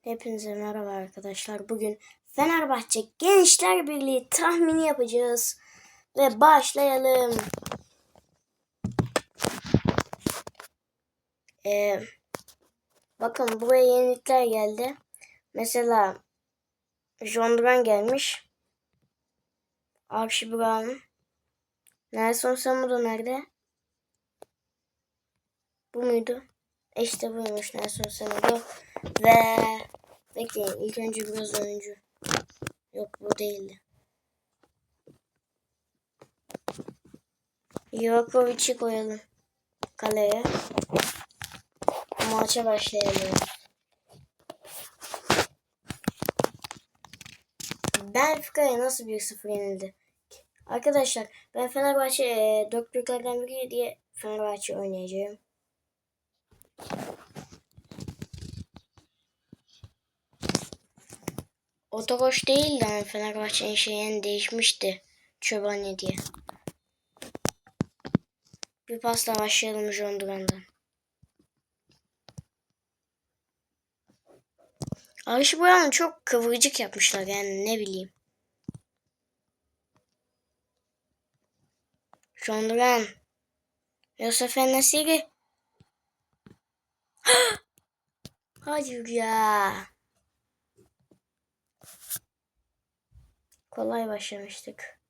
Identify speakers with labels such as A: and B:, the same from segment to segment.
A: Hepinize merhaba arkadaşlar. Bugün Fenerbahçe Gençler Birliği tahmini yapacağız. Ve başlayalım. Ee, bakın buraya yenilikler geldi. Mesela John Duran gelmiş. Archie Brown. Nelson Samudo nerede? Bu muydu? İşte buymuş Nelson Samudo. Ve bekleyin ilk önce biraz oyuncu. Yok bu değildi. Jokovic'i koyalım kaleye. Maça başlayalım. Benfica'ya nasıl 1-0 yenildi? Arkadaşlar ben Fenerbahçe e, dört büyüklerden biri diye Fenerbahçe oynayacağım. Otokoş değil de hani Fenerbahçe'nin şeyini değişmişti. Çobani diye. Bir pasla başlayalım John Duran'dan. Arşi Brown'u çok kıvırcık yapmışlar yani ne bileyim. John Duran. Yusuf Enesiri. Hayır ya. Kolay başlamıştık.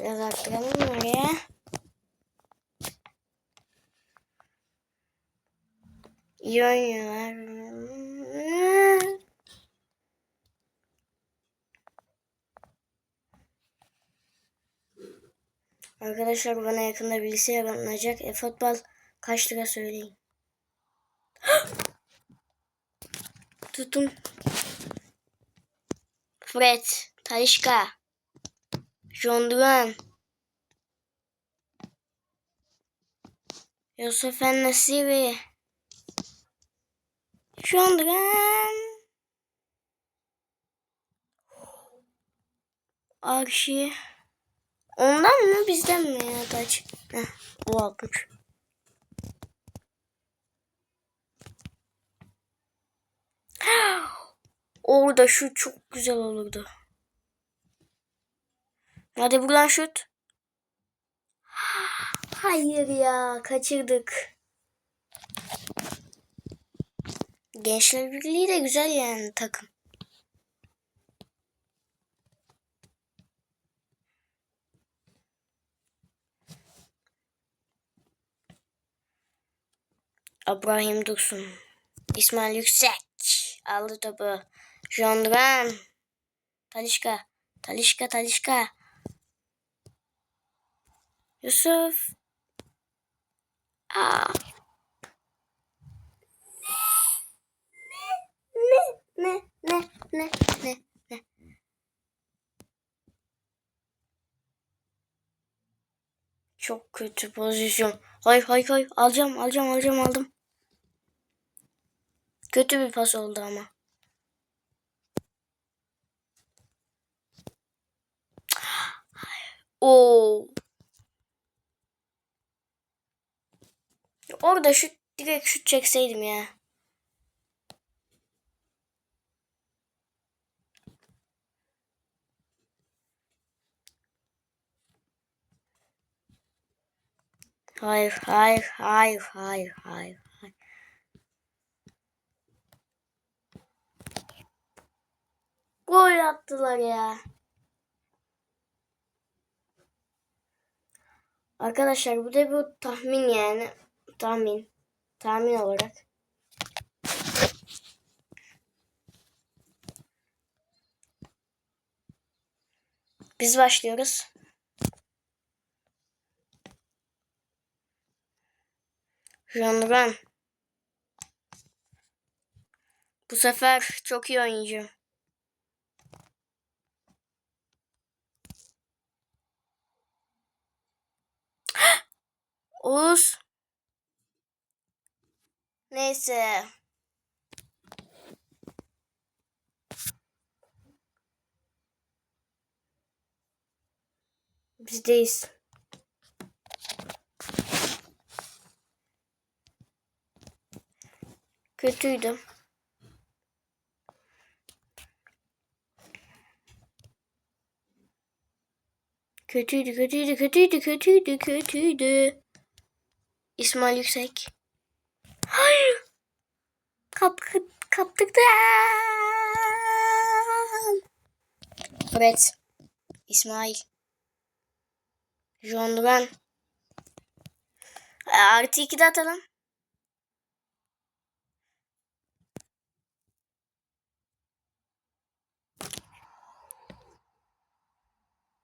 A: Biraz arttıralım oraya. İyi oynuyorlar. Arkadaşlar bana yakında bilgisayar alınacak. E futbol kaç lira söyleyin. Tutun. Fred, Talişka, John Duran, Yusuf Nesiri, John Duran, Arşi. Ondan mı bizden mi ya taç? Heh, o almış. Orada şu çok güzel olurdu. Hadi buradan şut. Hayır ya kaçırdık. Gençler Birliği de güzel yani takım. Abraham Dursun. İsmail Yüksek. Aldı topu. John Duran. Talişka. Talişka Talişka. Yusuf. Aa. Ne ne ne ne ne ne. Çok kötü pozisyon. Hay hay hay alacağım alacağım alacağım aldım. Kötü bir pas oldu ama. Oo. Orada şut direkt şut çekseydim ya. Hayır, hayır, hayır, hayır, hayır, hayır. Gol attılar ya. Arkadaşlar bu da bu tahmin yani. Tahmin. Tahmin olarak. Biz başlıyoruz. John Duran. Bu sefer çok iyi oynayacağım. Oğuz. Neyse. Bizdeyiz. Kötüydü. Kötüydü, kötüydü, kötüydü, kötüydü, kötüydü. İsmail Yüksek. Hayır. Kap, kaptık da. Fred. İsmail. John Duran. E, Artı iki de atalım.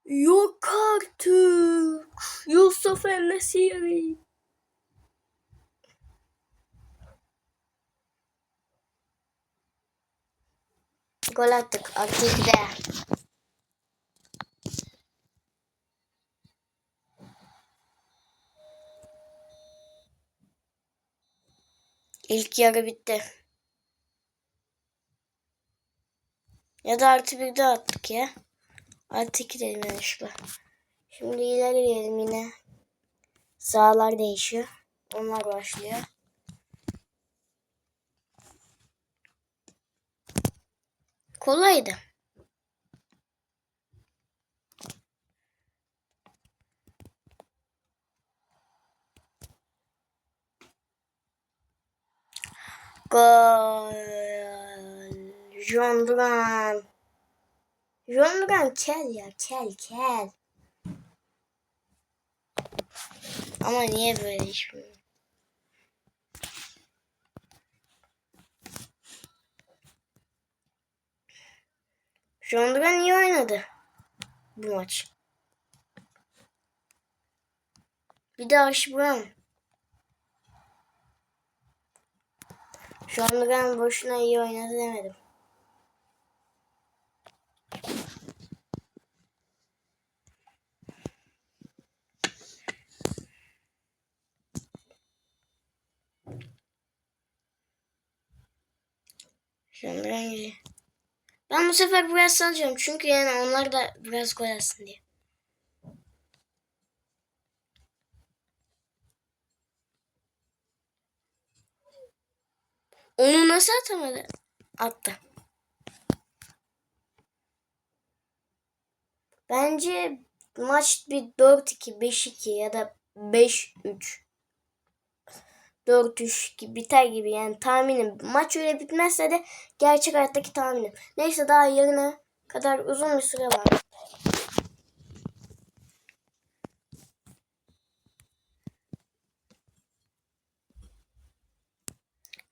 A: Yok artık. Yusuf Enesiri. Gol attık. Artı iki de. İlk yarı bitti. Ya da artı bir de attık ya. Artı iki dedim yanlışlıkla. Şimdi ileri gidelim yine. Sağlar değişiyor. Onlar başlıyor. Kolaydı. Gol. John Duran. John Duran kel ya kel kel. Ama niye böyle iş bu? John iyi oynadı bu maç. Bir de Archie Brown. John boşuna iyi oynadı demedim. John Duran geliyor. Ben bu sefer biraz salacağım. Çünkü yani onlar da biraz gol atsın diye. Onu nasıl atamadı? Attı. Bence maç bir 4-2, 5-2 ya da 5-3. 4-3 gibi biter gibi yani tahminim. Maç öyle bitmezse de gerçek hayattaki tahminim. Neyse daha yarına kadar uzun bir süre var.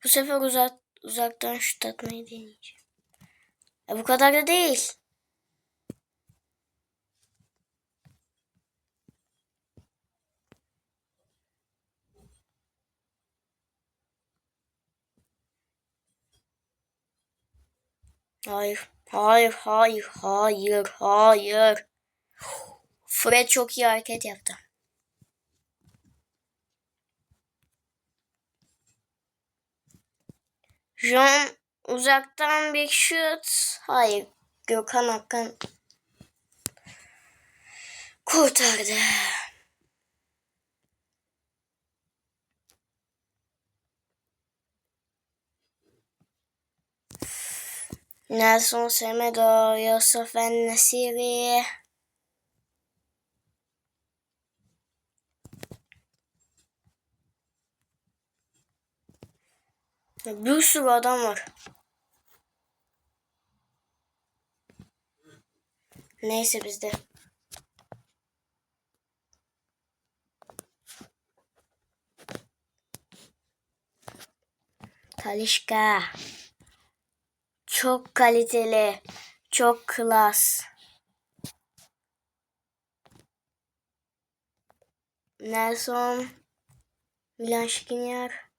A: Bu sefer uzak, uzaktan şut atmayı deneyeceğim. Ya bu kadar da değil. Hayır, hayır, hayır, hayır, hayır. Fred çok iyi hareket yaptı. John uzaktan bir şut. Hayır, Gökhan Akkan kurtardı. Nelson Semedo, Yusuf Nesiri. Bir sürü adam var. Neyse bizde. Talişka. Çok kaliteli. Çok klas. Nelson. Milan Skriniar.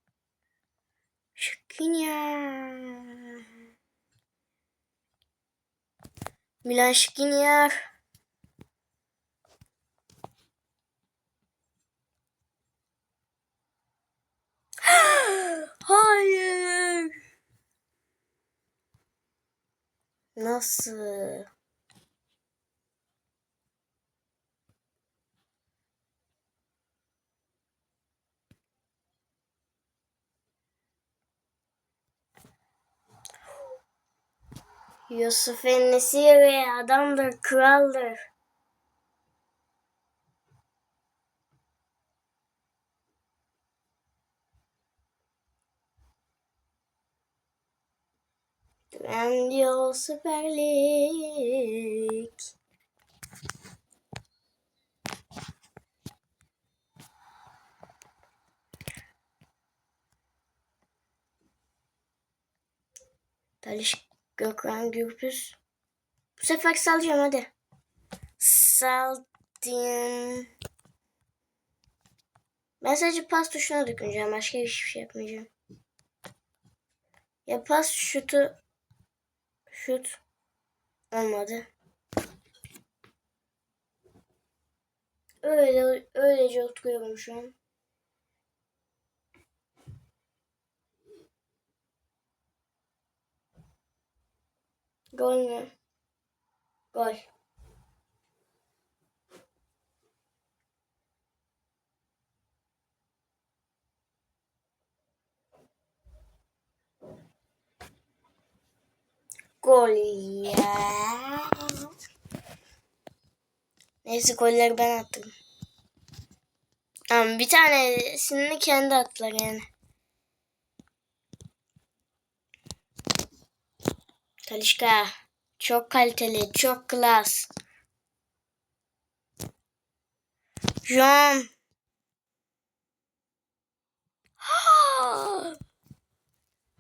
A: Skriniar. Milan Skriniar. Hayır. Nasıl? Yusuf Ennesi ve adamdır, kraldır. Trendyol Süper Lig. Taliş Gökhan Gürpüz. Bu sefer salacağım hadi. Saldım. Ben sadece pas tuşuna dokunacağım. Başka hiçbir şey yapmayacağım. Ya pas şutu şut olmadı. Öyle öylece oturuyorum şu an. Gol mü? Gol. Gol ya. Neyse golleri ben attım. Ama bir tanesini kendi attılar yani. Talişka. Çok kaliteli, çok klas. John.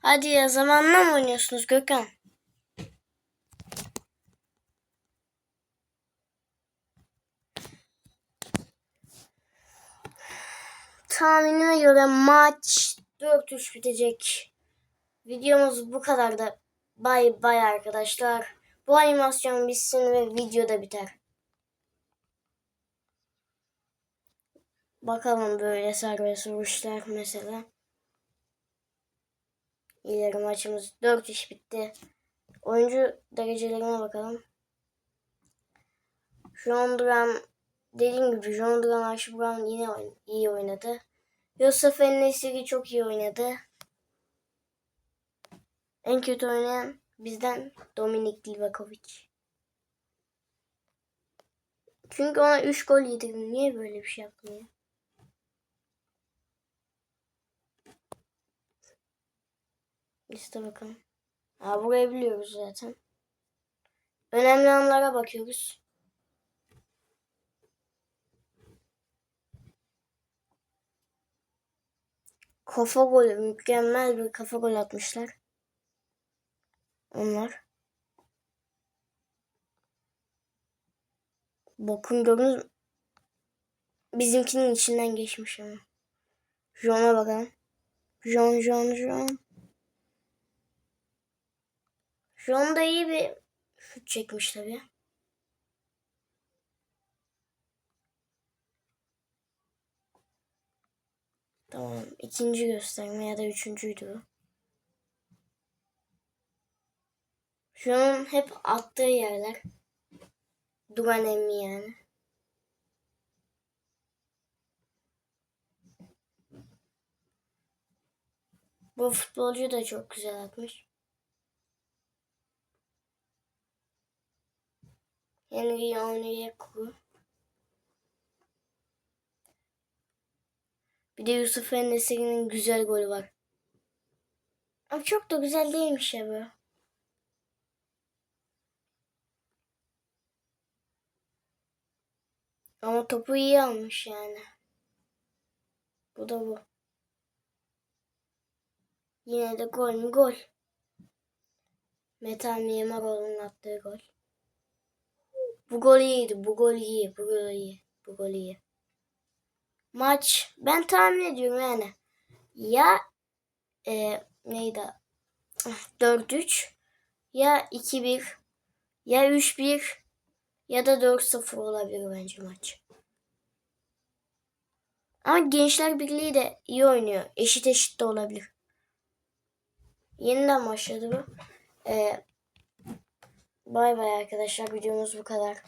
A: Hadi ya zamanla mı oynuyorsunuz Gökhan? Tahminime göre maç 4-3 bitecek. Videomuz bu kadar da. Bay bay arkadaşlar. Bu animasyon bitsin ve video da biter. Bakalım böyle serbest vuruşlar mesela. İleri maçımız 4 iş bitti. Oyuncu derecelerine bakalım. John dediğim gibi John Duran Archie Brown yine iyi oynadı. Yusuf Enesiri çok iyi oynadı. En kötü oynayan bizden Dominik Livakovic. Çünkü ona 3 gol yedirdim. Niye böyle bir şey yaptım ya? Liste bakalım. Ha, burayı biliyoruz zaten. Önemli anlara bakıyoruz. Kafa golü. Mükemmel bir kafa gol atmışlar. Onlar. Bakın gördünüz mü? Bizimkinin içinden geçmiş ama. John'a bakalım. John, John, John. John da iyi bir şut çekmiş tabii. Tamam. ikinci gösterme ya da üçüncüydü. Şu an hep attığı yerler. Duran emmi yani. Bu futbolcu da çok güzel atmış. Henry Onyekuru. Bir de Yusuf Enesiri'nin güzel golü var. Ama çok da güzel değilmiş ya bu. Ama topu iyi almış yani. Bu da bu. Yine de gol mü gol. Metal Mimaroğlu'nun attığı gol. Bu gol iyiydi. Bu gol iyi. Bu gol iyi. Bu gol iyi. Maç ben tahmin ediyorum yani. Ya e, neydi? 4-3 ya 2-1 ya 3-1 ya da 4-0 olabilir bence maç. Ama Gençler Birliği de iyi oynuyor. Eşit eşit de olabilir. Yeniden başladı bu. Ee, bay bay arkadaşlar. Videomuz bu kadar.